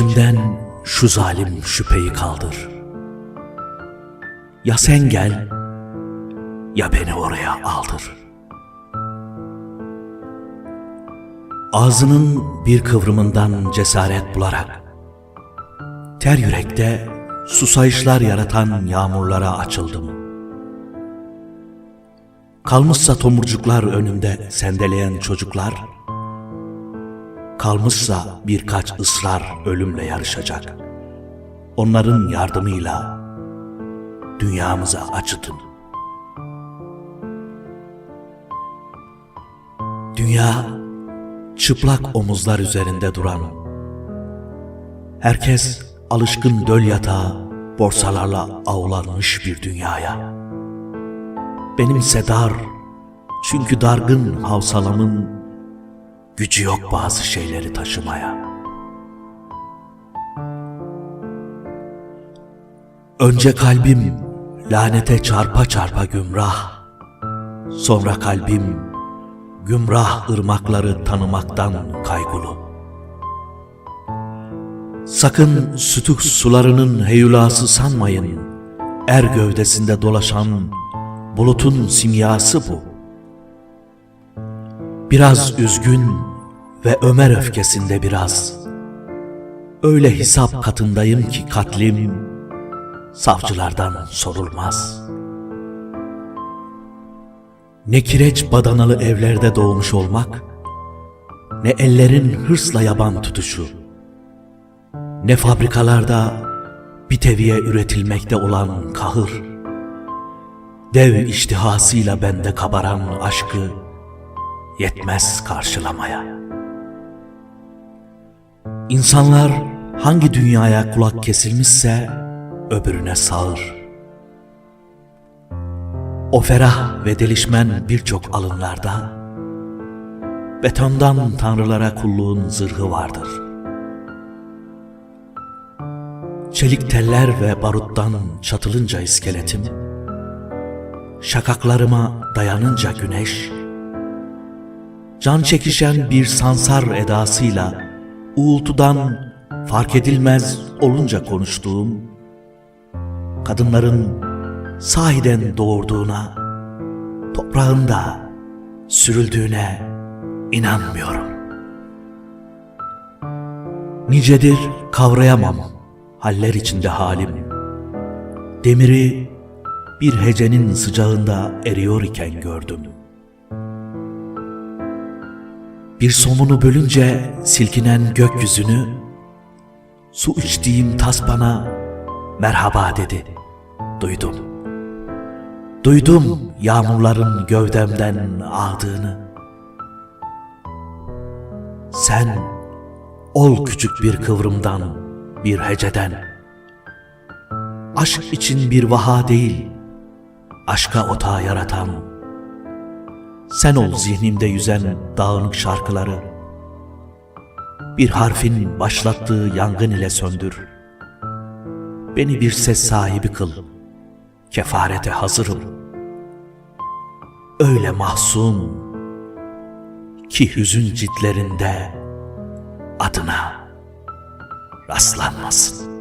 İçimden şu zalim şüpheyi kaldır. Ya sen gel, ya beni oraya aldır. Ağzının bir kıvrımından cesaret bularak, ter yürekte susayışlar yaratan yağmurlara açıldım. Kalmışsa tomurcuklar önümde sendeleyen çocuklar, kalmışsa birkaç ısrar ölümle yarışacak. Onların yardımıyla dünyamıza acıdın. Dünya çıplak omuzlar üzerinde duran, herkes alışkın döl yatağı borsalarla avlanmış bir dünyaya. Benimse dar, çünkü dargın havsalamın gücü yok bazı şeyleri taşımaya. Önce kalbim lanete çarpa çarpa gümrah, sonra kalbim gümrah ırmakları tanımaktan kaygulu. Sakın sütük sularının heyulası sanmayın, er gövdesinde dolaşan bulutun simyası bu. Biraz üzgün ve Ömer öfkesinde biraz. Öyle hesap katındayım ki katlim savcılardan sorulmaz. Ne kireç badanalı evlerde doğmuş olmak, ne ellerin hırsla yaban tutuşu, ne fabrikalarda bir teviye üretilmekte olan kahır, dev iştihasıyla bende kabaran aşkı yetmez karşılamaya. İnsanlar hangi dünyaya kulak kesilmişse öbürüne sağır. O ferah ve delişmen birçok alınlarda betondan tanrılara kulluğun zırhı vardır. Çelik teller ve baruttan çatılınca iskeletim, şakaklarıma dayanınca güneş, can çekişen bir sansar edasıyla uğultudan fark edilmez olunca konuştuğum, kadınların sahiden doğurduğuna, toprağında sürüldüğüne inanmıyorum. Nicedir kavrayamam haller içinde halim. Demiri bir hecenin sıcağında eriyor iken gördüm. Bir somunu bölünce silkinen gökyüzünü, su içtiğim tas bana merhaba dedi, duydum. Duydum yağmurların gövdemden ağdığını. Sen ol küçük bir kıvrımdan, bir heceden. Aşk için bir vaha değil, aşka otağı yaratan. Sen ol zihnimde yüzen dağınık şarkıları. Bir harfin başlattığı yangın ile söndür. Beni bir ses sahibi kıl. Kefarete hazırım. Öyle mahzun ki hüzün ciltlerinde adına rastlanmasın.''